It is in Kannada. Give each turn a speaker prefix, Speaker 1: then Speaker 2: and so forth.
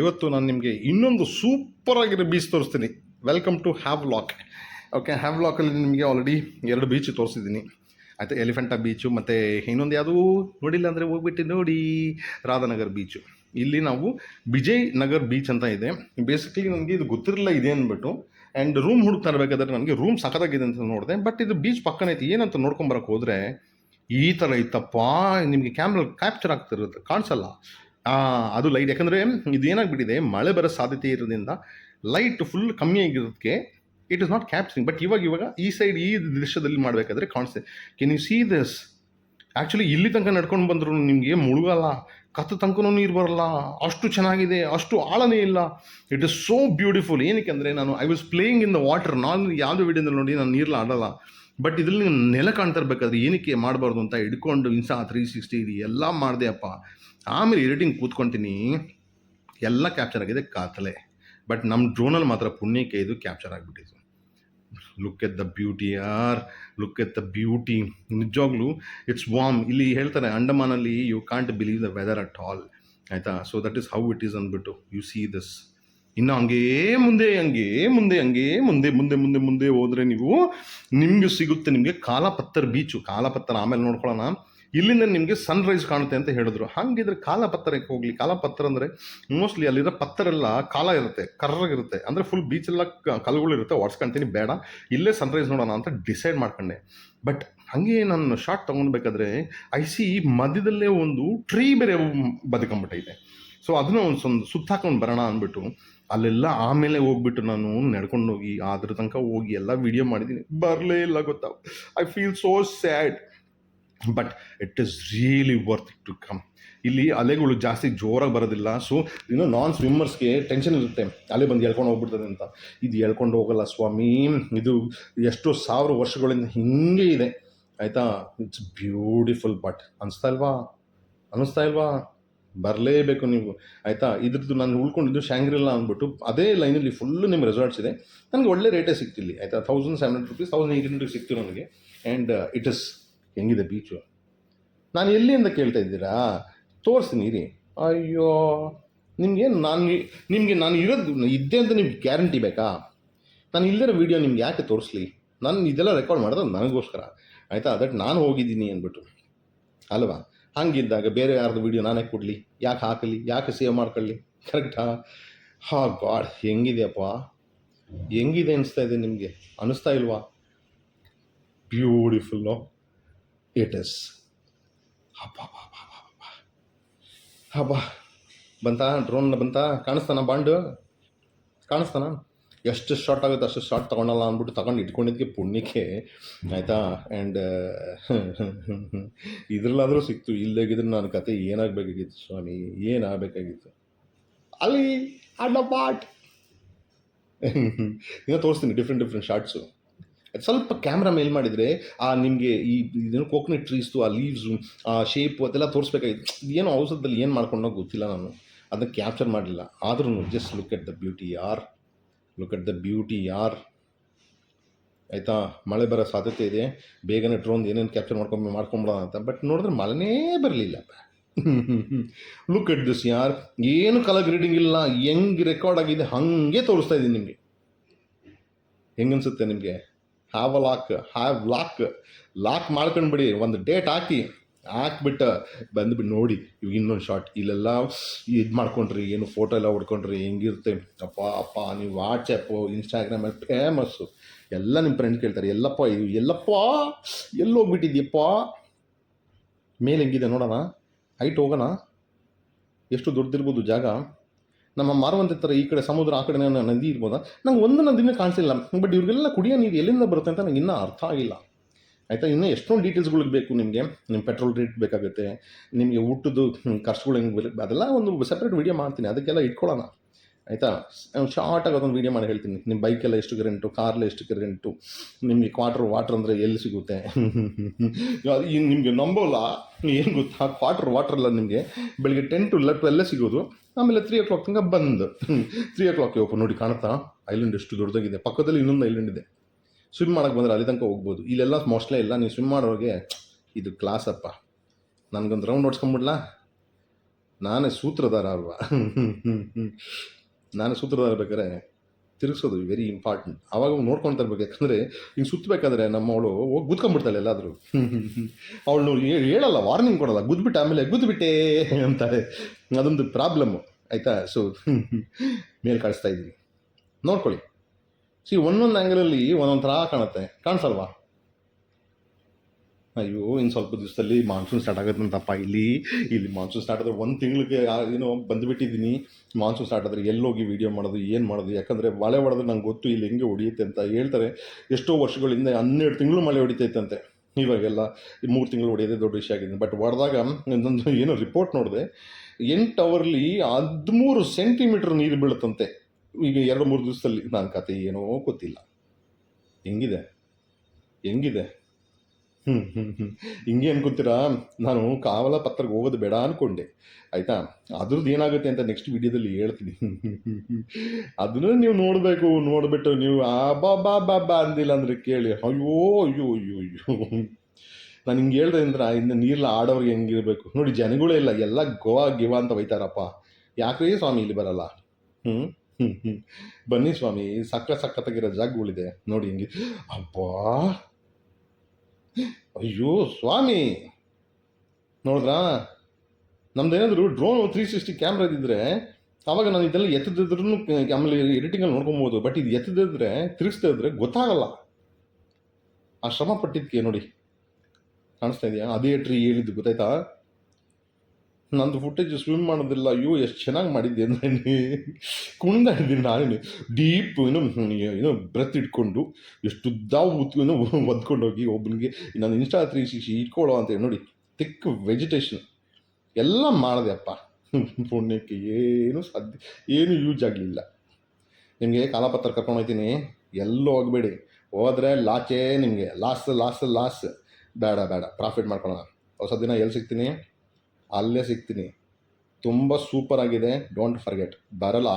Speaker 1: ಇವತ್ತು ನಾನು ನಿಮಗೆ ಇನ್ನೊಂದು ಸೂಪರ್ ಆಗಿರೋ ಬೀಚ್ ತೋರಿಸ್ತೀನಿ. Welcome to Havelock okay ಹ್ಯಾವ್ ಲಾಕಲ್ಲಿ ನಿಮಗೆ ಆಲ್ರೆಡಿ ಎರಡು ಬೀಚ್ ತೋರಿಸಿದ್ದೀನಿ. ಆಯಿತು ಎಲಿಫೆಂಟಾ ಬೀಚು ಮತ್ತು ಇನ್ನೊಂದು ಯಾವುದೂ ನೋಡಿಲ್ಲ ಅಂದರೆ ಹೋಗ್ಬಿಟ್ಟು ನೋಡಿ. ರಾಧಾನಗರ್ ಬೀಚು ಇಲ್ಲಿ ನಾವು ವಿಜಯ್ ನಗರ್ ಬೀಚ್ ಅಂತ ಇದೆ. ಬೇಸಿಕಲಿ ನನಗೆ ಇದು ಗೊತ್ತಿರಲಿಲ್ಲ ಇದೆ ಅಂದ್ಬಿಟ್ಟು. ಆ್ಯಂಡ್ ರೂಮ್ ಹುಡುಕ್ತಾ ಇರಬೇಕಾದ್ರೆ ನನಗೆ ರೂಮ್ ಸಖತ್ತಾಗಿದೆ ಅಂತ ನೋಡಿದೆ. ಬಟ್ ಇದು ಬೀಚ್ ಪಕ್ಕನೇ ಐತಿ. ಏನಂತ ನೋಡ್ಕೊಂಬರಕ್ಕೆ ಹೋದರೆ ಈ ಥರ ಇತ್ತಪ್ಪ. ನಿಮಗೆ ಕ್ಯಾಮ್ರಲ್ಲಿ ಕ್ಯಾಪ್ಚರ್ ಆಗ್ತಿರುತ್ತೆ ಕಾಣಿಸಲ್ಲ. ಅದು ಲೈಟ್ ಯಾಕಂದರೆ ಇದು ಏನಾಗ್ಬಿಟ್ಟಿದೆ ಮಳೆ ಬರೋ ಸಾಧ್ಯತೆ ಇರೋದ್ರಿಂದ ಲೈಟ್ ಫುಲ್ ಕಮ್ಮಿ ಆಗಿರೋದಕ್ಕೆ it is not capturing but ಇವಾಗ ಇವಾಗ ಈ ಸೈಡ್ ಈ ದೃಶ್ಯದಲ್ಲಿ ಮಾಡಬೇಕಾದ್ರೆ ಕಾಣಿಸ್ತದೆ can you see this actually ಇಲ್ಲಿ ತನಕ ನಡ್ಕೊಂಡು ಬಂದರು ನಿಮಗೆ ಮುಳುಗಲ್ಲ, ಕತ್ತು ತನಕನೂ ನೀರು ಬರಲ್ಲ, ಅಷ್ಟು ಚೆನ್ನಾಗಿದೆ, ಅಷ್ಟು ಆಳನೇ ಇಲ್ಲ. ಇಟ್ ಇಸ್ ಸೋ ಬ್ಯೂಟಿಫುಲ್ ಏನಕ್ಕೆ ಅಂದರೆ ನಾನು I was playing in the water ನಾನು ಯಾವುದೇ ವಿಡಿಯೋದಲ್ಲಿ ನೋಡಿ ನಾನು ನೀರಲ್ಲಿ ಆಡಲ್ಲ. ಬಟ್ ಇದರಲ್ಲಿ ನೆಲ ಕಾಣ್ತಾ ಇರ್ಬೇಕಾದ್ರೆ ಏನಕ್ಕೆ ಮಾಡಬಾರ್ದು ಅಂತ ಹಿಡ್ಕೊಂಡು ಇನ್ಸಾ ತ್ರೀ ಸಿಕ್ಸ್ಟಿ ಇದು ಎಲ್ಲ ಮಾಡಿದೆ ಅಪ್ಪ. ಆಮೇಲೆ ಎಡಿಟಿಂಗ್ ಕೂತ್ಕೊಂತೀನಿ. ಎಲ್ಲ ಕ್ಯಾಪ್ಚರ್ ಆಗಿದೆ ಕಾತಲೆ. ಬಟ್ ನಮ್ಮ ಡ್ರೋನಲ್ಲಿ ಮಾತ್ರ ಪುಣ್ಯಕ್ಕೆ ಇದು ಕ್ಯಾಪ್ಚರ್ ಆಗಿಬಿಟ್ಟಿತ್ತು look at the beauty or look at the beauty ನಿಜವಾಗ್ಲೂ ಇಟ್ಸ್ ವಾಮ್ ಇಲ್ಲಿ ಹೇಳ್ತಾರೆ, ಅಂಡಮಾನಲ್ಲಿ you can't believe the weather at all ಆಯಿತಾ? So that is how it is ಅಂದ್ಬಿಟ್ಟು ಯು ಸಿ ದಿಸ್ ಇನ್ನು ಹಂಗೇ ಮುಂದೆ ಹಂಗೇ ಮುಂದೆ ಹಂಗೇ ಮುಂದೆ ಮುಂದೆ ಮುಂದೆ ಮುಂದೆ ಹೋದರೆ ನೀವು ನಿಮಗೆ ಸಿಗುತ್ತೆ ನಿಮಗೆ ಕಾಲಪತ್ತರ್ ಬೀಚು, ಕಾಲಪತ್ತರ್. ಆಮೇಲೆ ನೋಡ್ಕೊಳ್ಳೋಣ. ಇಲ್ಲಿಂದ ನಿಮಗೆ ಸನ್ರೈಸ್ ಕಾಣುತ್ತೆ ಅಂತ ಹೇಳಿದ್ರು. ಹಾಗಿದ್ರೆ ಕಾಲಪತ್ತರಕ್ಕೆ ಹೋಗಲಿ. ಕಾಲಪತ್ತರ ಅಂದರೆ ಮೋಸ್ಟ್ಲಿ ಅಲ್ಲಿರೋ ಪತ್ತರೆಲ್ಲ ಕಾಲ ಇರುತ್ತೆ ಕರ್ರಾಗಿರುತ್ತೆ ಅಂದರೆ ಫುಲ್ ಬೀಚೆಲ್ಲ ಕಲ್ಲುಗಳಿರುತ್ತೆ ಒಡ್ಸ್ಕೊಂತೀನಿ ಬೇಡ. ಇಲ್ಲೇ ಸನ್ರೈಸ್ ನೋಡೋಣ ಅಂತ ಡಿಸೈಡ್ ಮಾಡ್ಕೊಂಡೆ. ಬಟ್ ಹಾಗೆ ನಾನು ಶಾರ್ಟ್ ತೊಗೊಳ್ಬೇಕಾದ್ರೆ ಐ ಸಿ ಮಧ್ಯದಲ್ಲೇ ಒಂದು ಟ್ರೀ ಬೇರೆ ಬದುಕೊಂಬಿಟ್ಟೈತೆ ಸೊ ಅದನ್ನ ಒಂದು ಸುತ್ತಾಕೊಂಡು ಬರೋಣ ಅಂದ್ಬಿಟ್ಟು ಅಲ್ಲೆಲ್ಲ ಆಮೇಲೆ ಹೋಗ್ಬಿಟ್ಟು ನಾನು ನಡ್ಕೊಂಡು ಹೋಗಿ ಅದ್ರ ತನಕ ಹೋಗಿ ಎಲ್ಲ ವಿಡಿಯೋ ಮಾಡಿದ್ದೀನಿ. ಬರಲೇ ಇಲ್ಲ ಗೊತ್ತಾ. I feel so sad but it is really worth to come ಇಲ್ಲಿ ಅಲೆಗಳು ಜಾಸ್ತಿ ಜೋರಾಗಿ ಬರೋದಿಲ್ಲ. ಸೊ ಇನ್ನು ನಾನ್ ಸ್ವಿಮ್ಮರ್ಸ್ಗೆ ಟೆನ್ಷನ್ ಇರುತ್ತೆ. ಅಲೆ ಬಂದು ಎಳ್ಕೊಂಡು ಹೋಗ್ಬಿಡ್ತದೆ ಅಂತ. ಇದು ಎಳ್ಕೊಂಡು ಹೋಗಲ್ಲ ಸ್ವಾಮಿ. ಇದು ಎಷ್ಟೋ ಸಾವಿರ ವರ್ಷಗಳಿಂದ ಹಿಂಗೆ ಇದೆ. ಆಯಿತಾ? ಇಟ್ಸ್ ಬ್ಯೂಟಿಫುಲ್ ಬಟ್ ಅನಿಸ್ತಾ ಇಲ್ವಾ? ಅನಿಸ್ತಾ ಇಲ್ವಾ? ಬರಲೇಬೇಕು ನೀವು. ಆಯಿತಾ? ಇದ್ರದ್ದು ನಾನು ಉಳ್ಕೊಂಡಿದ್ದು ಶಾಂಗ್ರಿಲ್ಲ ಅಂದ್ಬಿಟ್ಟು ಅದೇ ಲೈನಲ್ಲಿ ಫುಲ್ಲು ನಿಮ್ಮ ರೆಸಾರ್ಟ್ಸ್ ಇದೆ. ನನಗೆ ಒಳ್ಳೆ ರೇಟೇ ಸಿಗ್ತಿಲ್ಲಿ ಆಯಿತಾ? Thousand seven hundred rupees thousand eight hundred ಸಿಕ್ತು ನನಗೆ. ಆ್ಯಂಡ್ ಇಟ್ ಇಸ್ ಹೆಂಗಿದೆ ಬೀಚು ನಾನು ಎಲ್ಲಿಂದ ಕೇಳ್ತಾ ಇದ್ದೀರಾ? ತೋರಿಸ್ತೀನಿ, ಇರಿ. ಅಯ್ಯೋ! ನಿಮಗೆ ನಾನು ನಿಮಗೆ ನಾನು ಇರೋದು ಇದ್ದೆ ಅಂತ ನಿಮ್ಗೆ ಗ್ಯಾರಂಟಿ ಬೇಕಾ? ನಾನು ಇಲ್ಲದಿರೋ ವೀಡಿಯೋ ನಿಮ್ಗೆ ಯಾಕೆ ತೋರಿಸ್ಲಿ? ನಾನು ಇದೆಲ್ಲ ರೆಕಾರ್ಡ್ ಮಾಡೋದು ನನಗೋಸ್ಕರ. ಆಯಿತಾ? ಅದಕ್ಕೆ ನಾನು ಹೋಗಿದ್ದೀನಿ ಅಂದ್ಬಿಟ್ಟು. ಅಲ್ವಾ? ಹಂಗಿದ್ದಾಗ ಬೇರೆ ಯಾರ್ದು ವೀಡಿಯೋ ನಾನೇ ಕೊಡಲಿ? ಯಾಕೆ ಹಾಕಲಿ? ಯಾಕೆ ಸೇವ್ ಮಾಡ್ಕೊಳ್ಳಿ? ಕರೆಕ್ಟಾ ಹಾ, ಗಾಡ್, ಹೆಂಗಿದೆಯಪ್ಪ? ಹೆಂಗಿದೆ ಅನಿಸ್ತಾ ಇದೆ ನಿಮಗೆ? ಅನಿಸ್ತಾ ಇಲ್ವಾ? ಬ್ಯೂಟಿಫುಲ್ಲು ಇಟ್ ಇಸ್ ಹಬ್ಬ ಹಬ್ಬ ಬಂತಾ? ಡ್ರೋನ್ ಬಂತಾ? ಕಾಣಿಸ್ತಾನ ಬಾಂಡು? ಕಾಣಿಸ್ತಾನ? ಎಷ್ಟು ಶಾರ್ಟ್ ಆಗುತ್ತೆ ಅಷ್ಟು ಶಾರ್ಟ್ ತೊಗೊಳಲ್ಲ ಅಂದ್ಬಿಟ್ಟು ತಗೊಂಡು ಇಟ್ಕೊಂಡಿದ್ದಕ್ಕೆ ಪುಣ್ಯಕ್ಕೆ, ಆಯಿತಾ? ಆ್ಯಂಡ್ ಇದ್ರಲ್ಲಾದರೂ ಸಿಕ್ತು. ಇಲ್ಲದಾಗಿದ್ರೆ ನನ್ನ ಕತೆ ಏನಾಗಬೇಕಾಗಿತ್ತು ಸ್ವಾಮಿ? ಏನಾಗಬೇಕಾಗಿತ್ತು? ಅಲ್ಲಿ ಅಡ್ಡ ಪಾಟ್ ಇನ್ನೂ ತೋರಿಸ್ತೀನಿ ಡಿಫ್ರೆಂಟ್ ಡಿಫ್ರೆಂಟ್ ಶಾರ್ಟ್ಸು ಸ್ವಲ್ಪ ಕ್ಯಾಮ್ರಾ ಮೇಲ್ ಮಾಡಿದರೆ, ಆ ನಿಮಗೆ ಈ ಇದೇನು ಕೋಕೋನಟ್ ಟ್ರೀಸ್ದು ಆ ಲೀವ್ಸು ಆ ಶೇಪು ಅದೆಲ್ಲ ತೋರಿಸ್ಬೇಕಾಗಿತ್ತು. ಏನೋ ಔಷಧದಲ್ಲಿ ಏನು ಮಾಡ್ಕೊಂಡೋ ಗೊತ್ತಿಲ್ಲ ನಾನು. ಅದನ್ನು ಕ್ಯಾಪ್ಚರ್ ಮಾಡಲಿಲ್ಲ. ಆದ್ರೂ just look at the beauty ಯಾರ್ ಲುಕ್ ಅಟ್ ದ ಬ್ಯೂಟಿ ಯಾರ್ ಆಯಿತಾ? ಮಳೆ ಬರೋ ಸಾಧ್ಯತೆ ಇದೆ. ಬೇಗನೆ ಡ್ರೋನ್ ಏನೇನು ಕ್ಯಾಪ್ಚರ್ ಮಾಡ್ಕೊಂಡು ಮಾಡ್ಕೊಂಬಿಡೋಣ ಅಂತ. ಬಟ್ ನೋಡಿದ್ರೆ ಮಳೆನೇ ಬರಲಿಲ್ಲ. ಲುಕ್ ಎಟ್ ದಿಸ್ ಯಾರ್ ಏನು ಕಲರ್ ಗ್ರೀಡಿಂಗ್ ಇಲ್ಲ. ಹೆಂಗೆ ರೆಕಾರ್ಡ್ ಆಗಿದೆ? ಹಾಗೆ ತೋರಿಸ್ತಾ ಇದ್ದೀನಿ ನಿಮಗೆ. ಹೆಂಗನ್ಸುತ್ತೆ ನಿಮಗೆ? Have a lock have lock lock ಮಾಡ್ಕೊಂಡ್ಬಿಡಿ ಒಂದು ಡೇಟ್ ಹಾಕಿ. ಹಾಕ್ಬಿಟ್ಟು ಬಂದ್ಬಿಟ್ಟು ನೋಡಿ, ಇವಾಗ ಇನ್ನೊಂದು ಶಾರ್ಟ್ ಇಲ್ಲೆಲ್ಲ ಇದು ಮಾಡ್ಕೊಂಡ್ರಿ, ಏನು ಫೋಟೋ ಎಲ್ಲ ಹೊಡ್ಕೊಂಡ್ರಿ, ಹೆಂಗಿರುತ್ತೆ? ಅಪ್ಪ ಅಪ್ಪ, ನೀವು ವಾಟ್ಸಪ್ಪು ಇನ್ಸ್ಟಾಗ್ರಾಮಲ್ಲಿ ಫೇಮಸ್ಸು ಎಲ್ಲ ನಿಮ್ಮ ಫ್ರೆಂಡ್ ಕೇಳ್ತಾರೆ, ಎಲ್ಲಪ್ಪ ಇದು ಎಲ್ಲಪ್ಪ ಎಲ್ಲೋಗ್ಬಿಟ್ಟಿದ್ಯಪ್ಪ ಮೇಲೆ ಹೆಂಗಿದೆ ನೋಡೋಣ. ಹೈಟ್ ಹೋಗೋಣ. ಎಷ್ಟು ದೊಡ್ಡದಿರ್ಬೋದು ಜಾಗ. ನಮ್ಮ ಮಾರುವಂತೆ ಥರ ಈ ಕಡೆ ಸಮುದ್ರ, ಆ ಕಡೆ ನದಿ ಇರ್ಬೋದಾ? ನಂಗೆ ಒಂದು ನದಿನೇ ಕಾಣಿಸಿಲ್ಲ, ಬಟ್ ಇವ್ರಿಗೆಲ್ಲ ಕುಡಿಯೋ ನೀರು ಎಲ್ಲಿಂದ ಬರುತ್ತೆ ಅಂತ ನಂಗೆ ಇನ್ನೂ ಅರ್ಥ ಆಗಿಲ್ಲ. ಆಯಿತಾ? ಇನ್ನೂ ಎಷ್ಟೊಂದು ಡೀಟೇಲ್ಸ್ಗಳಿಗೆ ಬೇಕು ನಿಮಗೆ. ನಿಮ್ಮ ಪೆಟ್ರೋಲ್ ರೇಟ್ ಬೇಕಾಗುತ್ತೆ, ನಿಮಗೆ ಊಟದ್ದು ಖರ್ಚುಗಳು ಹೆಂಗೆ ಅದೆಲ್ಲ ಒಂದು ಸಪ್ರೇಟ್ ವೀಡಿಯೋ ಮಾಡ್ತೀನಿ, ಅದಕ್ಕೆಲ್ಲ ಇಟ್ಕೊಳ್ಳೋಣ. ಆಯಿತಾ? ಶಾರ್ಟಾಗಿ ಅದೊಂದು ವೀಡಿಯೋ ಮಾಡಿ ಹೇಳ್ತೀನಿ. ನಿಮ್ಮ ಬೈಕೆಲ್ಲ ಎಷ್ಟು ಕರೆಂಟು ಕಾರಲ್ಲ ಎಷ್ಟು ಕರೆಂಟು ನಿಮಗೆ ಕ್ವಾಟ್ರ್ ವಾಟ್ರ್ ಅಂದರೆ ಎಲ್ಲಿ ಸಿಗುತ್ತೆ? ಈಗ ನಿಮಗೆ ನಂಬೋಲ್ಲ? ಏನು ಗೊತ್ತಾ? ಕ್ವಾಟ್ರ್ ವಾಟ್ರ್ ಅಲ್ಲ ನಿಮಗೆ. ಬೆಳಿಗ್ಗೆ ಟೆನ್ ಟು ಲೆಟ್ ಎಲ್ಲ ಸಿಗೋದು. ಆಮೇಲೆ ತ್ರೀ ಓ ಕ್ಲಾಕ್ ತನಕ ಬಂದು. ತ್ರೀ ಓ ಕ್ಲಾಕ್ ಓಪನ್ ನೋಡಿ ಕಾಣುತ್ತಾ? ಐಲ್ಯಾಂಡ್ ಎಷ್ಟು ದೊಡ್ಡದಾಗಿದೆ. ಪಕ್ಕದಲ್ಲಿ ಇನ್ನೊಂದು ಐಲ್ಯಾಂಡ್ ಇದೆ. ಸ್ವಿಮ್ ಮಾಡೋಕ್ಕೆ ಬಂದರೆ ಅಲ್ಲಿ ತನಕ ಹೋಗ್ಬೋದು. ಇಲ್ಲೆಲ್ಲ ಮೋಸ್ಟ್ಲೇ ಇಲ್ಲ ನೀವು ಸ್ವಿಮ್ ಮಾಡೋರಿಗೆ, ಇದು ಕ್ಲಾಸ್ ಅಪ್ಪ. ನನಗೊಂದು ರೌಂಡ್ ಹೊಡ್ಸ್ಕೊಂಬಿಡ್ಲಾ ನಾನೇ ಸೂತ್ರಧಾರ ಅಲ್ವಾ? ನಾನೇ ಸೂತ್ರಧಾರ ಬೇಕಾದ್ರೆ ತಿರುಗಿಸೋದು ವೆರಿ ಇಂಪಾರ್ಟೆಂಟ್ ಅವಾಗ ನೋಡ್ಕೊಳ್ತಾ ಇರ್ಬೇಕು ಯಾಕಂದರೆ ಹಿಂಗೆ ಸುತ್ತಬೇಕಾದ್ರೆ ನಮ್ಮವಳು ಹೋಗಿ ಗುದ್ಕೊಂಡ್ಬಿಡ್ತಾಳೆ ಎಲ್ಲಾದರೂ. ಅವಳು ಹೇಳಲ್ಲ ವಾರ್ನಿಂಗ್ ಕೊಡಲ್ಲ. ಗುದ್ಬಿಟ್ಟು ಆಮೇಲೆ ಗುದ್ಬಿಟ್ಟೆ ಅಂತಾಳೆ ಅದೊಂದು ಪ್ರಾಬ್ಲಮ್ಮು ಆಯಿತಾ? ಸೊ ಮೇಲೆ ಕಳಿಸ್ತಾ ಇದ್ದೀನಿ. ನೋಡ್ಕೊಳ್ಳಿ. ಸಿ ಒಂದೊಂದು ಆ್ಯಂಗಲಲ್ಲಿ ಒಂದೊಂದು ಥರ ಕಾಣುತ್ತೆ. ಕಾಣಿಸಲ್ವಾ? ಅಯ್ಯೋ ಇನ್ನು ಸ್ವಲ್ಪ ದಿವಸದಲ್ಲಿ ಮಾನ್ಸೂನ್ ಸ್ಟಾರ್ಟ್ ಆಗುತ್ತಂತಪ್ಪ ಇಲ್ಲಿ ಇಲ್ಲಿ ಮಾನ್ಸೂನ್ ಸ್ಟಾರ್ಟ್ ಆದರೆ ಒಂದು ತಿಂಗಳಿಗೆ ಏನೋ ಬಂದುಬಿಟ್ಟಿದ್ದೀನಿ. ಮಾನ್ಸೂನ್ ಸ್ಟಾರ್ಟ್ ಆದರೆ ಎಲ್ಲೋಗಿ ವೀಡಿಯೋ ಮಾಡೋದು, ಏನು ಮಾಡೋದು? ಯಾಕಂದರೆ ಮಳೆ ಹೊಡೆದ್ರೆ ನಂಗೆ ಗೊತ್ತು ಇಲ್ಲಿ ಹೆಂಗೆ ಹೊಡಿಯುತ್ತೆ ಅಂತ ಹೇಳ್ತಾರೆ. ಎಷ್ಟೋ ವರ್ಷಗಳಿಂದ ಹನ್ನೆರಡು ತಿಂಗಳು ಮಳೆ ಹೊಡಿತೈತಂತೆ. ಇವಾಗೆಲ್ಲ ಮೂರು ತಿಂಗಳು ಹೊಡೆಯೋದೇ ದೊಡ್ಡ ವಿಷಯ ಆಗಿದೆ. ಬಟ್ ಹೊಡೆದಾಗ ಇನ್ನೊಂದು ಏನೋ ರಿಪೋರ್ಟ್ ನೋಡಿದೆ, ಎಂಟು ಅವರ್ಲಿ ಹದಿಮೂರು ಸೆಂಟಿಮೀಟ್ರ್ ನೀರು ಬೀಳುತ್ತಂತೆ. ಈಗ ಎರಡು, ಮೂರು ದಿವಸದಲ್ಲಿ ನನ್ನ ಕತೆ ಏನೋ ಗೊತ್ತಿಲ್ಲ. ಹೆಂಗಿದೆ? ಹೆಂಗಿದೆ? ಹ್ಞೂ ಹ್ಞೂ ಹ್ಞೂ ಹಿಂಗೆ ನಾನು ಕಾವಲ ಪತ್ರಕ್ಕೆ ಹೋಗೋದು ಬೇಡ ಅಂದ್ಕೊಂಡೆ ಆಯಿತಾ? ಅದ್ರದ್ದು ಏನಾಗುತ್ತೆ ಅಂತ ನೆಕ್ಸ್ಟ್ ವಿಡಿಯೋದಲ್ಲಿ ಹೇಳ್ತೀನಿ. ಅದನ್ನು ನೀವು ನೋಡಬೇಕು, ನೋಡಿಬಿಟ್ಟು ನೀವು ಆ ಬಾ ಬಾ ಬಾ ಬಾ ಅಂದಿಲ್ಲ ಅಂದರೆ ಕೇಳಿ. ಅಯ್ಯೋ ಅಯ್ಯೋ ಅಯ್ಯೋ ಅಯ್ಯೋ. ನಾನು ಹಿಂಗೆ ಹೇಳ್ದೆ ಅಂದ್ರೆ ಇನ್ನು ನೀರಲ್ಲಿ ಆಡೋರಿಗೆ ಹೆಂಗಿರಬೇಕು? ನೋಡಿ, ಜನಗಳೇ ಇಲ್ಲ. ಎಲ್ಲ ಗೋವಾ, ಗಿವಾ ಅಂತ ಒಯ್ತಾರಪ್ಪ ಯಾಕ್ರಿ ಸ್ವಾಮಿ ಇಲ್ಲಿ ಬರಲ್ಲ? ಹ್ಞೂ ಬನ್ನಿ ಸ್ವಾಮಿ ಸಕ್ಕ ಸಕ್ಕತ್ತಾಗಿರೋ ಜಾಗಗಳಿದೆ. ನೋಡಿ ಹಿಂಗೆ. ಅಬ್ಬಾ! ಅಯ್ಯೋ ಸ್ವಾಮಿ! ನೋಡಿದ್ರಾ? ನಮ್ದೇನಾದರೂ ಡ್ರೋನ್ ತ್ರೀ ಸಿಕ್ಸ್ಟಿ ಕ್ಯಾಮ್ರಾ ಇದ್ದಿದ್ರೆ ನಾನು ಇದೆಲ್ಲ ಎತ್ತದಿದ್ರೂ ಆಮೇಲೆ ಎಡಿಟಿಂಗಲ್ಲಿ ನೋಡ್ಕೊಬೋದು. ಬಟ್ ಇದು ಎತ್ತದಿದ್ರೆ ತಿರುಗಿಸ್ತಾ ಇದ್ರೆ ಗೊತ್ತಾಗಲ್ಲ. ಆ ಶ್ರಮ ಪಟ್ಟಿದ್ಕೆ ನೋಡಿ. ಕಾಣಿಸ್ತಾ ಇದೆಯಾ? ಅದೇ ಟ್ರೀ ಹೇಳಿದ್ದು, ಗೊತ್ತಾಯ್ತಾ? ನಂದು ಫುಟೇಜ್ ಸ್ವಿಮ್ ಮಾಡೋದಿಲ್ಲ, ಅಯ್ಯೋ, ಎಷ್ಟು ಚೆನ್ನಾಗಿ ಮಾಡಿದ್ದೆ ಅಂದರೆ ಕುಣಿದಾಡಿದ್ದೀನಿ ನಾನು ಡೀಪ್ ಏನು ಏನೋ ಬ್ರೆತ್ ಇಟ್ಕೊಂಡು, ಎಷ್ಟು ಉದ್ದ ಒದ್ಕೊಂಡು ಹೋಗಿ ಒಬ್ಬನಿಗೆ ನಾನು ಇನ್ಸ್ಟಾ ತ್ರೀ ಸಿ ಇಟ್ಕೊಳ್ಳೋ ಅಂತ ನೋಡಿ ತಿಕ್ ವೆಜಿಟೇಷನ್ ಎಲ್ಲ ಮಾಡಿದೆ ಅಪ್ಪ ಪುಣ್ಯಕ್ಕೆ ಏನು ಸಾಧ್ಯ, ಏನು ಯೂಸ್ ಆಗಲಿಲ್ಲ. ನಿಮಗೆ ಕಾಲಪತ್ರ ಕರ್ಕೊಂಡು ಹೋಗ್ತೀನಿ. ಎಲ್ಲೂ ಹೋಗಬೇಡಿ. ಹೋದರೆ ಲಾಚೇ ನಿಮಗೆ. ಲಾಸ್ ಲಾಸ್ ಲಾಸ್ ಬೇಡ ಬೇಡ. ಪ್ರಾಫಿಟ್ ಮಾಡ್ಕೊಳ್ಳೋಣ ಹೊಸ ದಿನ ಎಲ್ಲಿ ಸಿಗ್ತೀನಿ? ಅಲ್ಲೇ ಸಿಗ್ತೀನಿ. ತುಂಬ ಸೂಪರ್ ಆಗಿದೆ. ಡೋಂಟ್ ಫರ್ಗೆಟ್ ಬರಲ್ಲ?